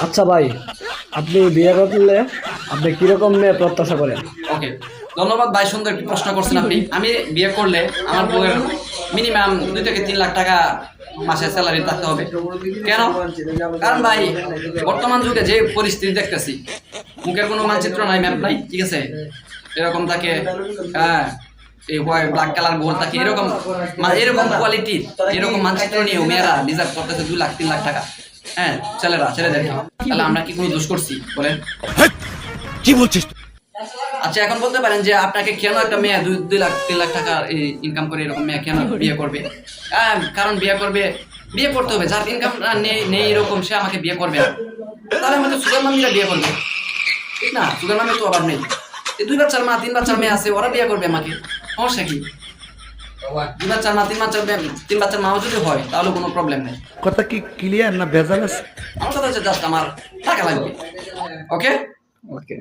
আচ্ছা ভাই, আপনি বিয়ে করলে আপনি কীরকম মেয়ে প্রত্যাশা করেন? ওকে, ধন্যবাদ ভাই, সুন্দর একটি প্রশ্ন করছেন আপনি। আমি বিয়ে করলে আমার বউয়ের মিনিমাম দুই থেকে তিন লাখ টাকা মাসে স্যালারি থাকতে হবে। কেন? কারণ ভাই, বর্তমান যুগে যে পরিস্থিতি দেখতেছি, মুখের কোনো মানচিত্র নাই ম্যাপ নাই, ঠিক আছে? এরকম থাকে হ্যাঁ এই ব্ল্যাক কালার গোল থাকে, এরকম মা- এরকম কোয়ালিটির এরকম মানচিত্র নিয়েও মেয়েরা ডিজার্ভ করতেছে দুই লাখ, তিন লাখ টাকা। হ্যাঁ ছেলেরা ছেলেদেরকে তাহলে আমরা কি কোনো দোষ করছি? বলেন। কি বলছিস আচ্ছা এখন বলতে পারেন যে আপনাকে কেন একটা মেয়ে দুই দুই লাখ তিন লাখ টাকা ইনকাম করে এরকম মেয়ে কেন বিয়ে করবে? হ্যাঁ, কারণ বিয়ে করবে বিয়ে করতে হবে। যার ইনকাম নেই নেই এরকম সে আমাকে বিয়ে করবে না। তাহলে আমাকে সুগার মামিরা বিয়ে করবে। ঠিক না? সুগার মামি তো আবার নেই এই দুই বাচ্চার মা তিন বাচ্চার মেয়ে আছে ওরা বিয়ে করবে আমাকে। সমস্যা কি? দুই বাচ্চার মা তিন বাচ্চার তিন বাচ্চার মাও যদি হয় তাহলে কোনো প্রবলেম নেই। কথা কি ক্লিয়ার না ভেজাল আছে? আমার কথা হচ্ছে জাস্ট আমার টাকা লাগবে। ওকে ওকে